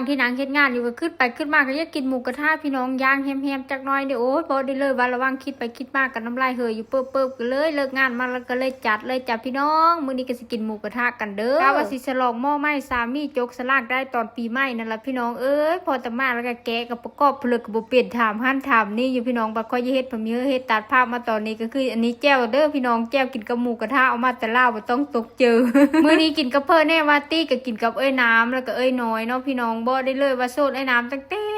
างที่นางเฮ็ดงานอยู่ก็ขึ้นไปขึ้นมาก็อยากกินหมูกระทะพี่น้องย่างแฮมๆจักหน่อยเด้อโอ้ยบ่ได้เลยว่าระวังคิดไปคิดมากกันน้ำลายเฮยอยู่เปิ๊บๆก็เลยเลิกงานมาแล้วก็เลยจัดเลยจ้ะพี่น้องมื้อนี้ก็สิกินหมูกระทะกันเด้อกะว่าสิฉลองหม้อไหม้สามีจกสลากได้ตอนปีใหม่นั่นล่ะพี่น้องเอ้ยพอแตมาแล้วก็แกะกับประกอบเพลิกก็บ่เปลี่ยนถามหันถามนี่อยู่พี่น้องบัดค่อยเฮ็ดผมเฮ็ดตัดภาพมาตอนนี้ก็คือ อันนี้แจ้วเด้อพี่น้องแจ้วกินกับหมูกระทะเอามาแต่ล่าวบ่ต้องตกเจอมื้อนี้กินกับเพิ่นแน่ว่าตี้ก็กินกับเอ้ยน้ำแล้วก็เอ้ยน้อยเนาะพี่น้องบบอได้เลยว่าโซดไอ้น้ำตั้งแต่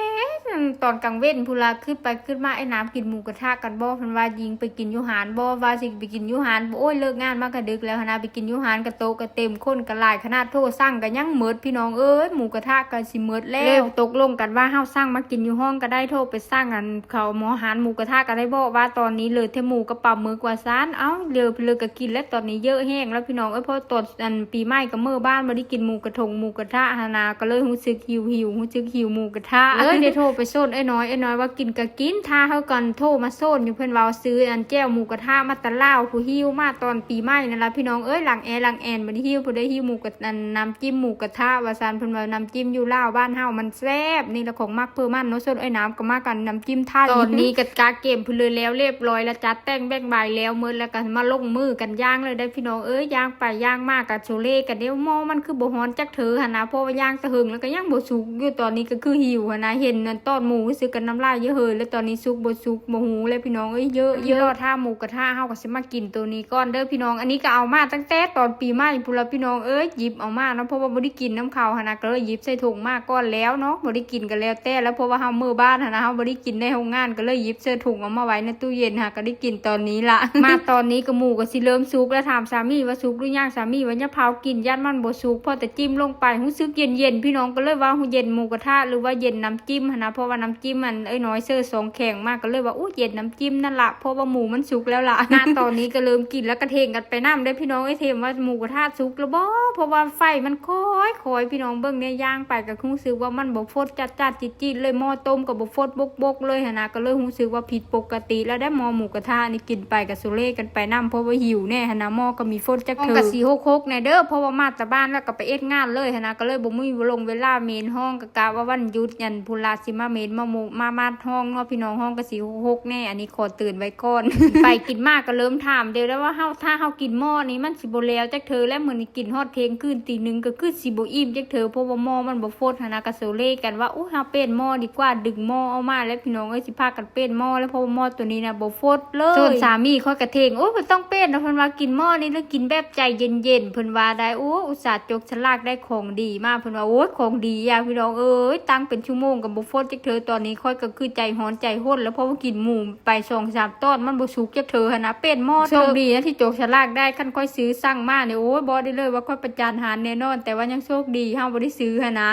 ตอนกลางเว้นพุลาขึ้นไปขึ้นมาไอ้น้ำกินหมูกระทะกันบ่เพิ่นว่ายิงไปกินอยูหานบ่ว่าสิไปกินอยูหานบ่โอ้ยเลิกงานมากระดึกแล้วหั้นนะไปกินอยูหานกระโตะกระเต็มคนกระหลายขนาดโทรสั่งก็ยังหมดพี่น้องเอ้ยหมูกระทะก็สิหมดแล้วตกลงกันว่าเฮาสั่งมากินอยู่ห้องก็ได้โทรไปสั่งอันเขาหมอหารหมูกระทะก็ได้บอกว่าตอนนี้เหลยแต่หมูกับปลาหมึกว่าซานเอ้าเหลือไปเลยก็กินแล้วตอนนี้เยอะแห้งแล้วพี่น้องเอ้ยเพราะตอนอันปีใหม่ก็มื้อบ้านบ่ได้กินหมูกระทงหมูกระทะหั้นนะก็เลยรู้สึกหิวหิวรู้สึกหิวหมูกระทะเอ้ยได้โทรไปไปโซนไอ้น้อยไอ้น้อยว่ากินก็กินถ้าเฮาก่อนโทรมาโซนอยู่เพิ่อนเว้าซื้ออันแจ้วหมูกระทะมาตะเลาผู้หิวมาตอนปีใหม่นั่นละพี่น้องเอ้ยหลังแอหลังแอนบ่ได้หิวบ่ได้หิวหมูกระน้ำจิ้มหมูกระทะว่าซั่นเพิ่อนว่าน้ำจิ้มอยู่เลาบ้านเฮามันแซ่บนี่ละของมักเพิ่มมันเนาะโซนไอ้น้ำก็มากันน้ำจิ้มไทยตอนนี้ก็กาเกมเพิ่นเลยแล้วเรียบร้อยแล้วจัดแต่งแบ่งใบแล้วมือแล้วก็มาลงมือกันย่างเลยได้พี่น้องเอ้ยย่างไปย่างมากกับโชเล่กันเดี๋ยวหม้อมันคือบ่ฮ้อนจักเถอหนะเพราะว่าย่างตะหึงแล้วก็ย่างบ่สุกอยู่ตอนนี้ก็คือหิวนะเห็นนั่นตอนหมูซื้อกันน้ำลายเยอะเฮยแล้วตอนนี้สุกบ่สุกบ่หูเลยพี่น้องเอ้ยเยอะเยอะถ้าหมูกระทะเฮาก็สิมากินตัวนี้ก่อนเด้อพี่น้องอันนี้ก็เอามาตั้งแต่ตอนปีใหม่พุ่นละพี่น้องเอ้ยหยิบเอามาเนาะเพราะว่าบ่ได้กินน้ำข้าวหั่นนะก็เลยหยิบใส่ถุงมาก่อนแล้วเนาะบ่ได้กินกันแล้วแต่แล้วเพราะว่าเฮามื้อบ้านหั่นนะเฮาบ่ได้กินในโรงงานก็เลยหยิบใส่ถุงเอามาไว้ในตู้เย็นค่ะก็ได้กินตอนนี้ละมาตอนนี้ก็หมูก็สิเริ่มสุกแล้วถามสามีว่าสุกหรือยังสามีว่าอย่าเผากินยันมันบ่สุกพอแต่จิ้มลงไปรู้สึกเย็นๆพี่น้องก็เลยว่าหูเย็นหมูกระทะหรือว่าเย็นน้ำจิ้มหั่นนะเพราะว่าน้ำจิ้มมันเอ้ยน้อยเซอร์สองแข็งมากก็เลยว่าอู้เย็นน้ำจิ้มนั่นละเพราะว่าหมูมันสุกแล้วล่ะหน้าตอนนี้ก็เริ่มกินแล้วกระเทงกันไปน้ำได้พี่น้องไอ้เทมว่าหมูกระทะสุกแล้วบ่เพราะว่าไฟมันค่อยคอยพี่น้องเบิ่งเนี่ยย่างไปก็รู้สึกว่ามันบ่ฟดจัดจัดๆจิตเลยหม้อต้มก็บ่ฟดบกบกเลยหนะก็เลยรู้สึกว่าผิดปกติ แล้วได้หม้อหมูกระทะนี่กินไปกับสุเล่กันไปน้ำเพราะว่าหิวแน่หนะหม้อก็มีฟดจักเธอกับสีหกหกๆแน่เด้อเพราะว่ามาแต่บ้านแล้วก็ไปเอ็ดงานเลยหนะก็เลยบ่มีลงเวลาเมนห้องก็กะว่าวันหยุดยันพุลาสิมาเมนมาหมูมามาห้องเนาะพี่น้องห้องก็สีหกหกๆแน่อันนี้ขอตื่นไว้ก่อนไปกินมากก็เริ่มถามเดี๋ยวแล้วว่าเฮาถ้าเฮากินหม้อนี้มันสิบ่แล้วจักเธอแล้วมื้อนี้กินฮอดเทยงคืนตีหนึ่งก็คือสิบอิ่มจักเธอเพราะว่าหม้อมันบ่ฟดหั่นนะก็โซเล่กันว่าอู้เฮาเป็นหม้อดีกว่าดึงหม้อเอามาแล้วพี่น้องเอ้ยสิพากันเป็นหม้อแล้วเพราะว่าหม้อตัวนี้นะบ่ฟดเลยส่วนสามีค่อยกระเทงโอ้ยบ่ต้องเป็นนะเพิ่นว่ากินหม้อนี้แล้วกินแบบใจเย็นๆเพิ่นว่าได้โอ้อุตส่าห์จกฉลากได้ของดีมากเพิ่นว่าโอ้ยของดีอะพี่น้องเอ้ยตั้งเป็นชั่วโมงก็บ่ฟดจักเธอตอนนี้ค่อยก็คือใจฮ้อนใจห้นแล้วเพราะว่ากินหมูไป2-3ตอนมันบ่สุกจักเธอหนะเป็นหม้อโชคดีนะที่จกฉลากได้คันค่อยซื้อสั่งมาเนี่ยโอ้ยบ่ได้เลยว่าค่อยประจานหารแน่นอน แต่ว่ายังโชคดีเฮาบ่ได้ซื้อหั่นนะ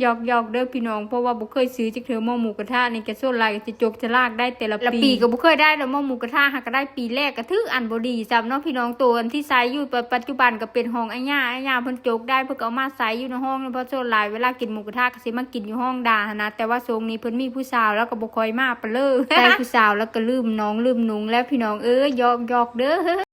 หยอกหยอกๆเด้อพี่น้องเพราะว่าบ่เคยซื้อจักเธอหม้อหมูกระทะนี่ก็ส่วนหลายก็สิจกฉลากได้แต่ละปีปีก็บ่เคยได้ดอกหม้อหมูกระทะหากก็ได้ปีแรกก็ถืออันบ่ดีซ้ำเนาะพี่น้องตัวอันที่ใช้อยู่ปัจจุบันก็เป็นห้องไอ้ย่าไอ้ย่าเพิ่นจกได้เพิ่นก็เอามาใส่อยู่ในห้องเพราะส่วนหลายเวลากินหมูกระทะก็สิมากินอยู่ห้องดาหั้นนะแต่ว่าทรงนี้เพิ่นมีผู้สาวแล้วก็บ่ค่อยมาปะเลยได้ผู้สาวแล้วก็ลืมน้องลืมหนุงแล้วพี่น้องเอ้ยหยอกหยอกๆเด้อ